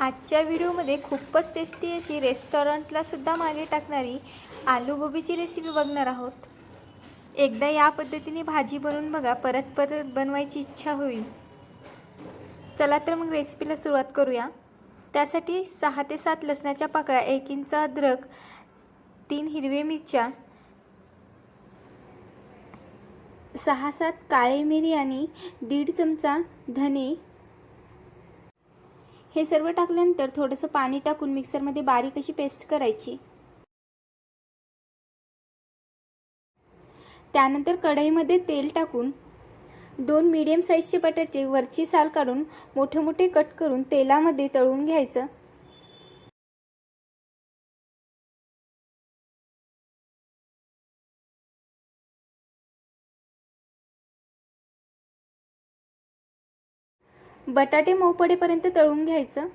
आजच्या व्हिडिओमध्ये खूपच टेस्टी अशी रेस्टॉरंटलासुद्धा मागे टाकणारी आलू गोबीची रेसिपी बघणार आहोत. एकदा या पद्धतीने भाजी बनवून बघा परत परत बनवायची इच्छा होईल. चला तर मग रेसिपीला सुरुवात करूया. त्यासाठी सहा ते सात लसणाच्या पाकळ्या एक इंच अद्रक तीन हिरवे मिरच्या सहा सात काळे मिरी आणि दीड चमचा धने हे सर्व टाकल्यानंतर थोडंसं पाणी टाकून मिक्सरमध्ये बारीक अशी पेस्ट करायची. त्यानंतर कढईमध्ये तेल टाकून दोन मीडियम साईजचे बटाटे वरची साल काढून मोठे मोठे कट करून तेलामध्ये तळून घ्यायचं. बटाटे मऊ पडेपर्यंत तळून घ्यायचं.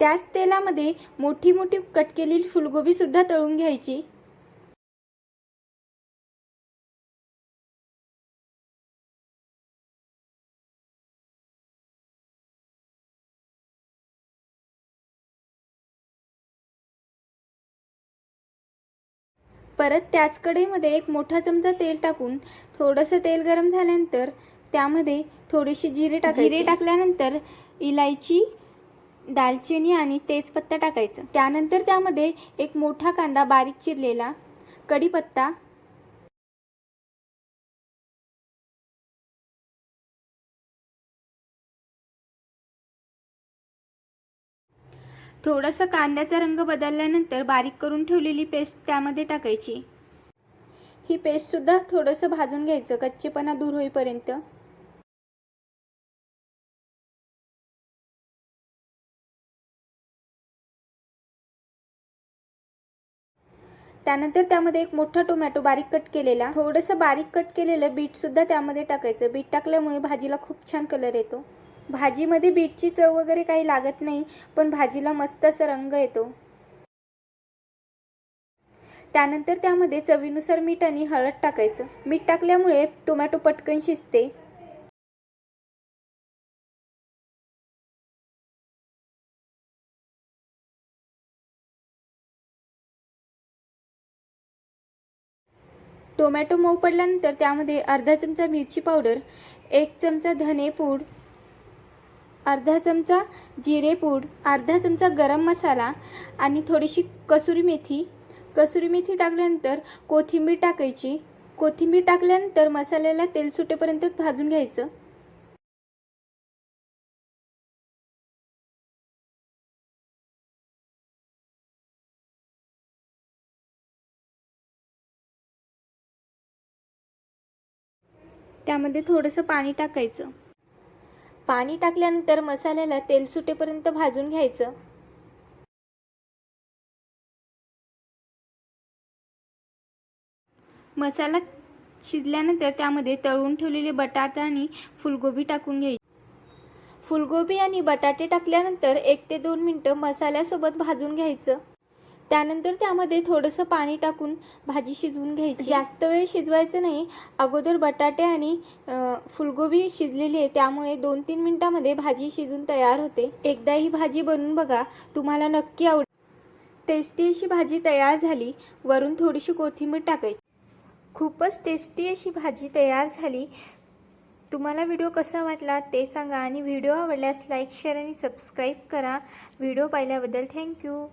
त्याच तेलामध्ये मोठी मोठी कट केलेली फुलगोबी सुद्धा तळून घ्यायची. परत त्याच कढईमध्ये एक मोठा चमचा तेल टाकून थोडंसं तेल गरम झाल्यानंतर त्यामध्ये थोडीशी जिरे टाक जिरे टाकल्यानंतर इलायची दालचिनी आणि तेजपत्ता टाकायचं. त्यानंतर त्यामध्ये एक मोठा कांदा बारीक चिरलेला कढीपत्ता थोडासा कांद्याचा रंग बदलल्यानंतर बारीक करून ठेवलेली पेस्ट त्यामध्ये टाकायची. ही पेस्टसुद्धा थोडंसं भाजून घ्यायचं कच्चेपणा दूर होईपर्यंत. त्यानंतर त्यामध्ये एक मोठा टोमॅटो बारीक कट केलेला थोडंसं बारीक कट केलेलं बीटसुद्धा त्यामध्ये टाकायचं. बीट टाकल्यामुळे भाजीला खूप छान कलर येतो. भाजीमध्ये बीटची चव वगैरे काही लागत नाही पण भाजीला मस्त असा रंग येतो. त्यानंतर त्यामध्ये चवीनुसार मीठ आणि हळद टाकायचं. मीठ टाकल्यामुळे टोमॅटो पटकन शिजते. टोमॅटो मऊ पडल्यानंतर त्यामध्ये अर्धा चमचा मिरची पावडर एक चमचा धने पूड अर्धा चमचा जिरेपूड अर्धा चमचा गरम मसाला आणि थोडीशी कसुरी मेथी. कसुरी मेथी टाकल्यानंतर कोथिंबीर टाकायची. कोथिंबीर टाकल्यानंतर मसाल्याला तेल सुटेपर्यंत भाजून घ्यायचं. त्यामध्ये थोडंसं पाणी टाकायचं. पाणी टाकल्यानंतर मसाल्याला तेल सुटेपर्यंत भाजून घ्यायचं. मसाला शिजल्यानंतर त्यामध्ये तळून ठेवलेले बटाटा आणि फुलगोबी टाकून घ्यायची. फुलगोबी आणि बटाटे टाकल्यानंतर एक ते दोन मिनटं मसाल्यासोबत भाजून घ्यायचं. त्यानंतर त्यामध्ये थोडंसं पाणी टाकून भाजी शिजवून घ्यायची. जास्त वेळ शिजवायचं नाही. अगोदर बटाटे आणि फुलगोबी शिजलेली आहे. त्यामुळे दोन तीन मिनटामध्ये भाजी शिजून तयार होते. एकदा ही भाजी बनवून बघा. तुम्हाला नक्की आवड टेस्टी अशी भाजी तयार झाली. वरून थोडीशी कोथिंबीर टाकायची. खूपच टेस्टी अशी भाजी तयार झाली. तुम्हाला व्हिडिओ कसा वाटला ते सांगा आणि व्हिडिओ आवडल्यास लाईक शेअर आणि सबस्क्राईब करा. व्हिडिओ पाहिल्याबद्दल थँक्यू.